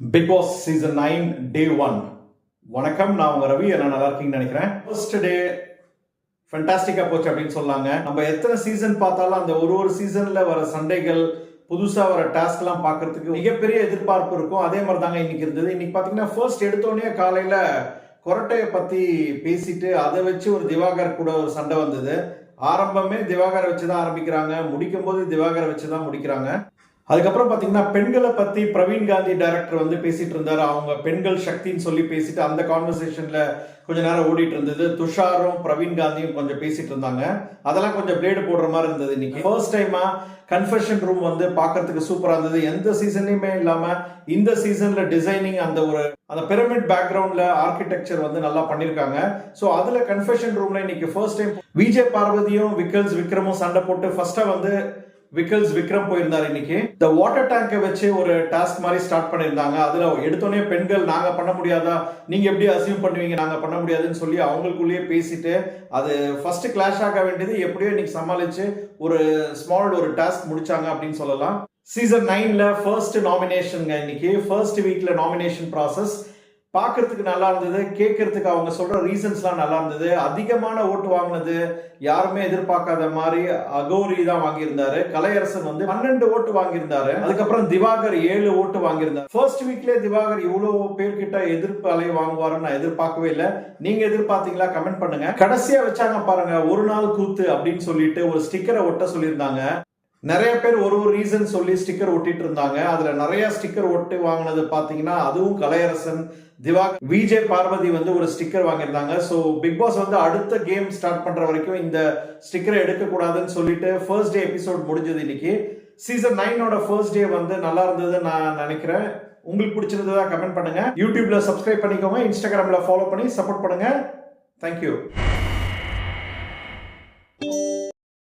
Bigg Boss season nine day one வணக்கம் நான் உங்க ரவி. எல்லாம் நல்லா இருக்கீங்கன்னு நினைக்கிறேன். ஃபர்ஸ்ட் டே ஃபென்டாஸ்டிக்கா போச்சு அப்படின்னு சொன்னாங்க. நம்ம எத்தனை சீசன் பார்த்தாலும் அந்த ஒரு ஒரு சீசன்ல வர சண்டைகள் புதுசாக வர டாஸ்க் எல்லாம் மிகப்பெரிய எதிர்பார்ப்பு இருக்கும். அதே மாதிரி தாங்க இன்னைக்கு இருந்தது. இன்னைக்கு பார்த்தீங்கன்னா ஃபர்ஸ்ட் எடுத்தோடனே காலையில கொரட்டையை பத்தி பேசிட்டு அதை வச்சு ஒரு திவாகர் கூட ஒரு சண்டை வந்தது. ஆரம்பமே திவாகரை வச்சு தான் ஆரம்பிக்கிறாங்க. முடிக்கும் போது திவாகரை வச்சு தான் முடிக்கிறாங்க. அதுக்கப்புறம் பார்த்தீங்கன்னா பெண்களை பற்றி பிரவீன் காந்தி டைரக்டர் வந்து பேசிட்டு இருந்தார். அவங்க பெண்கள் சக்தின்னு சொல்லி பேசிட்டு அந்த கான்வர்சேஷனில் கொஞ்ச நேரம் ஓடிட்டு இருந்தது. துஷாரும் பிரவீன் காந்தியும் கொஞ்சம் பேசிட்டு இருந்தாங்க. அதெல்லாம் கொஞ்சம் பிளேடு போடுற மாதிரி இருந்தது இன்னைக்கு. ஃபர்ஸ்ட் டைமா கன்ஃபெஷன் ரூம் வந்து பார்க்கறதுக்கு சூப்பராக இருந்தது. எந்த சீசன்லையுமே இல்லாமல் இந்த சீசன்ல டிசைனிங் அந்த ஒரு அந்த பிரமிட் பேக்ரவுண்ட்ல ஆர்கிடெக்சர் வந்து நல்லா பண்ணியிருக்காங்க ஸோ அதுல கன்ஃபெஷன் ரூம்ல இன்னைக்கு ஃபர்ஸ்ட் டைம் விஜய் பார்வதியும் விக்கல்ஸ் விக்ரமும் சண்டை போட்டு ஃபர்ஸ்டா வந்து விக்கல்ஸ் விக்ரம் போயிருந்தார் இன்னைக்கு. இந்த வாட்டர் டேங்கை வச்சு ஒரு டாஸ்க் மாதிரி ஸ்டார்ட் பண்ணியிருந்தாங்க. அதுல எடுத்தோடனே பெண்கள் நாங்க பண்ண முடியாதா? நீங்க எப்படி அசியூம் பண்ணுவீங்க? நாங்க பண்ண முடியாதுன்னு சொல்லி அவங்களுக்குள்ளேயே பேசிட்டு அது ஃபர்ஸ்ட் கிளாஷ் ஆக வேண்டியது எப்படியோ இன்னைக்கு சமாளிச்சு ஒரு ஸ்மால் ஒரு டாஸ்க் முடிச்சாங்க அப்படின்னு சொல்லலாம். சீசன் நைன்ல ஃபர்ஸ்ட் நாமினேஷனுங்க இன்னைக்கு. ஃபர்ஸ்ட் வீக்ல நாமினேஷன் ப்ராசஸ் பார்க்கறதுக்கு நல்லா இருந்தது கேட்கறதுக்கு அவங்க சொல்ற ரீசன்ஸ்லாம் நல்லா இருந்தது. அதிகமான ஓட்டு வாங்கினது யாருமே எதிர்பார்க்காத மாதிரி அகோரி தான் வாங்கியிருந்தாரு. கலையரசன் வந்து பன்னெண்டு ஓட்டு வாங்கியிருந்தாரு. அதுக்கப்புறம் திவாகர் ஏழு ஓட்டு வாங்கியிருந்தாரு. ஃபர்ஸ்ட் வீக்லேயே திவாகர் இவ்வளவு பேர்கிட்ட எதிர்ப்பு அலை வாங்குவாருன்னு நான் எதிர்பார்க்கவே இல்லை. நீங்க எதிர்பார்த்தீங்களா? கமெண்ட் பண்ணுங்க. கடைசியா வச்சாங்க பாருங்க ஒரு நாள் கூத்து அப்படின்னு சொல்லிட்டு ஒரு ஸ்டிக்கரை ஒட்ட சொல்லியிருந்தாங்க. நிறைய பேர் ஒரு ஒரு ரீசன் சொல்லி ஸ்டிக்கர் ஒட்டிட்டு இருந்தாங்க. அதுல நிறைய ஸ்டிக்கர் ஒட்டி வாங்கினது பாத்தீங்கன்னா அதுவும் கலையரசன் திவா விஜய் பார்வதி வந்து ஒரு ஸ்டிக்கர் வாங்கியிருந்தாங்க. ஸோ பிக் பாஸ் வந்து அடுத்த கேம் ஸ்டார்ட் பண்ற வரைக்கும் இந்த ஸ்டிக்கரை எடுக்கக்கூடாதுன்னு சொல்லிட்டு ஃபர்ஸ்ட் டே எபிசோட் முடிஞ்சது இன்னைக்கு. சீசன் நைனோட ஃபர்ஸ்ட் டே வந்து நல்லா இருந்தது நான் நினைக்கிறேன். உங்களுக்கு பிடிச்சிருந்ததா கமெண்ட் பண்ணுங்க. யூடியூப்ல சப்ஸ்கிரைப் பண்ணிக்கோங்க. இன்ஸ்டாகிராம்ல ஃபாலோ பண்ணி சப்போர்ட் பண்ணுங்க. தேங்க்யூ